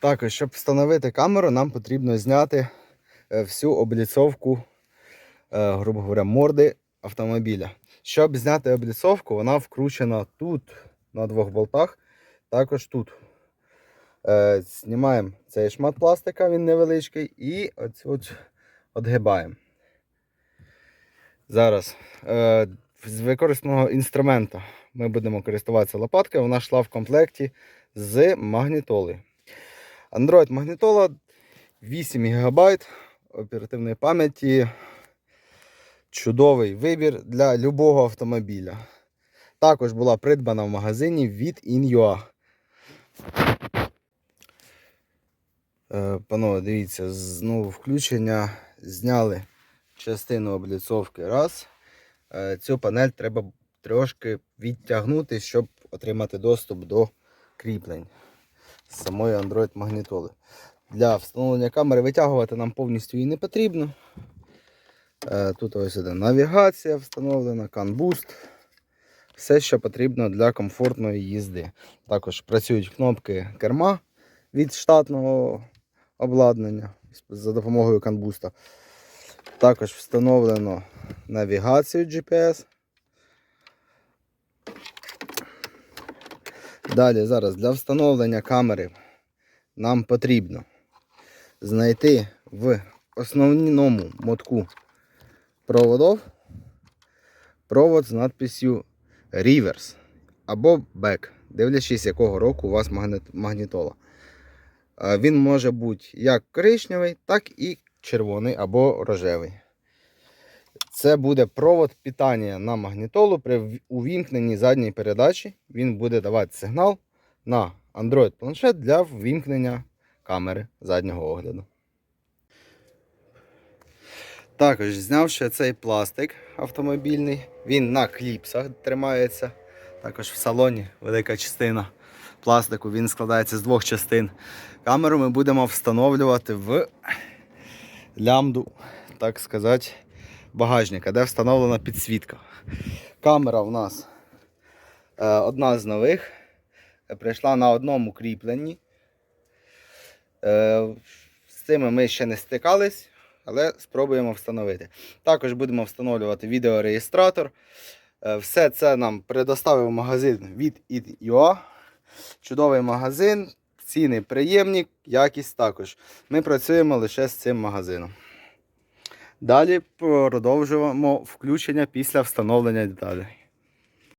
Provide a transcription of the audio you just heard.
Також, щоб встановити камеру, нам потрібно зняти е, всю обліцовку, е, грубо говоря, морди автомобіля. Щоб зняти обліцовку, вона вкручена тут на двох болтах, також тут. Е, Знімаємо цей шмат пластика, він невеличкий, і оцю от отгибаємо. Зараз з використаного інструмента ми будемо користуватися лопаткою. Вона йшла в комплекті з магнітолою. Android магнітола 8 ГБ оперативної пам'яті. Чудовий вибір для любого автомобіля. Також була придбана в магазині від Inua. Е, Панове, дивіться, знову включення. Зняли частину обліцовки. Раз. Е, Цю панель треба трошки відтягнути, щоб отримати доступ до кріплень самої Android магнітоли. Для встановлення камери витягувати нам повністю її не потрібно. Е, Тут ось іде навігація встановлена, Boost. Все, що потрібно для комфортної їзди. Також працюють кнопки керма від штатного обладнання за допомогою Boost. Також встановлено навігацію GPS. Далі зараз для встановлення камери нам потрібно знайти в основному мотку проводов провод з надписью Reverse або Back, дивлячись, якого року у вас магнітола. Е, Він може бути як коричневий, так і червоний або рожевий. Це буде провод питання на магнітолу при увімкненні задньої передачі. Він буде давати сигнал на Android планшет для ввімкнення камери заднього огляду. Також знявши цей пластик автомобільний, він на кліпсах тримається. Також в салоні велика частина пластику він складається з двох частин. Камеру ми будемо встановлювати в лямду, так сказати, багажника, де встановлена підсвітка. Камера у нас е, одна з нових. е, Прийшла на одному кріпленні. Е, з цими ми ще не стикались, але спробуємо встановити. Також будемо встановлювати відеореєстратор. Все це нам предоставив магазин від id.ua. Чудовий магазин, ціни приємні, якість також. Ми працюємо лише з цим магазином. Далі продовжуємо включення після встановлення деталей.